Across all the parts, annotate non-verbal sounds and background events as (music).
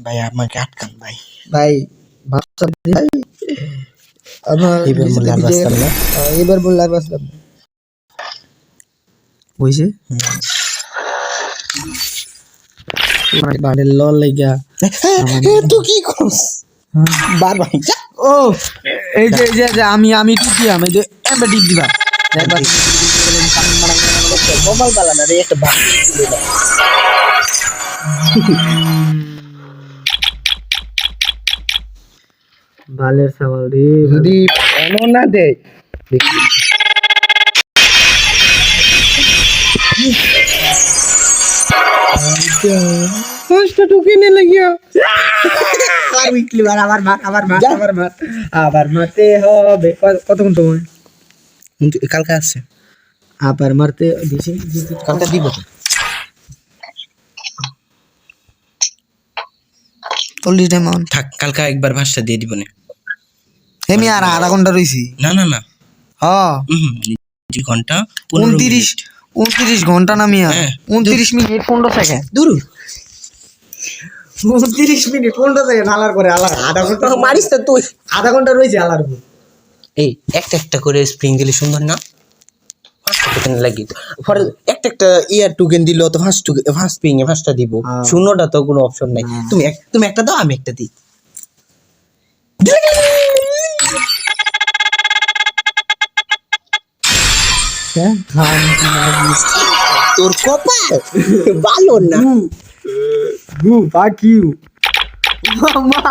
ভাই আমাকে আটকান ভাই। ভাই ভাই আমার এবার বললে আর বাঁচতাম না। হ্যাঁ, এবার বললে আর বাঁচতাম না। হয়েছে বাড়ির লল লেগা তুই কি করস বার ভাই ও এই যে এই যে আমি আমি এই যে টিপ দিবা। না রে একটা বালের সাবাল রে যদি এমন না দেয় ফার্স্টটা ঢুকে নে লাগিয়া আবার উইকলি বার আবার মার আবার মার আবার মার আবার মারতে হবে। কতক্ষণ সময়? কালকে আসছে আবার মারতে দিছি কালকে দিব চল্লিশ টাইম থাক কালকে একবার ভাষা দিয়ে দিব না। হেমি আর আধা ঘণ্টা রইছি। না না না। হ। দুই ঘণ্টা উনত্রিশ উনত্রিশ ঘণ্টা নামিয়া হ্যাঁ। উনত্রিশ মিনিট পনেরো সেকেন্ড দূর। উনত্রিশ মিনিট পনেরো সেকেন্ড আলার করে আলার। আধা ঘণ্টা মারিস তো তুই। আধা ঘণ্টা রয়েছে আলার এই একটা একটা করে স্প্রিং দিলে সুন্দর না? ফার্স্ট লাগি ফর একটা একটা ইয়ার টোকেন দিলে তো ফার্স্ট ফার্স্ট স্প্রিং এ ফার্স্টটা দিব। হ্যাঁ। শূন্যটা তো কোনো অপশন নাই। তুমি এক তুমি একটা দাও আমি একটা দিই। তোর কপাল? ভালো না। fuck you? Mama.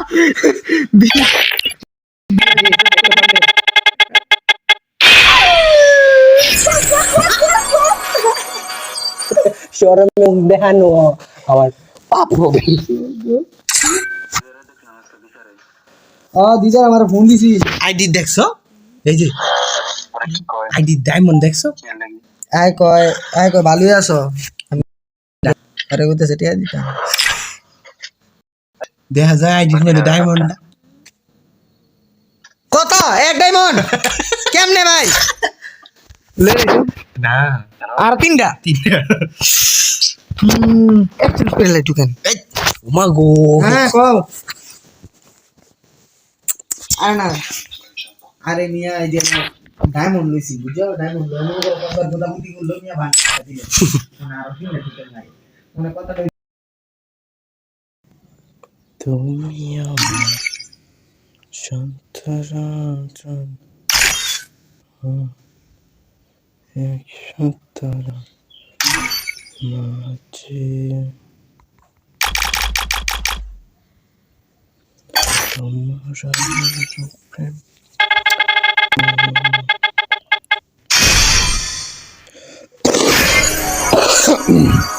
শরম দেখানো আমার পাপ হবে। Ah, দিদার আমার ফোন দিছি আইডি দেখছ? এই যে। আইডি ডায়মন্ড দেখছ? আয় কয় আয় কয় ভালোই আছো? আমি আরে সেটা দিতাম দেখা যায় আইডি মধ্যে ডায়মন্ড কত? এক ডায়মন্ড কেমনে ভাই? না। আর তিনটা? তিনটা। হুম একচল্লিশ করে টুকেন ওমা গো। হ্যাঁ কও। আরে না। আরে মিয়া এই যে ডায়মন্ড লইছি বুঝছ? ডায়মন্ড লই মনে করো কতবার গোদামুতি গুলো মিয়া ভাঙ দিলে। (laughs) মানে আর তিনটা টুকেন নাই। মানে কথা তুমি আমার সন্তরাজন এক সন্তরা মাঝে। তোমরা প্রেম 1.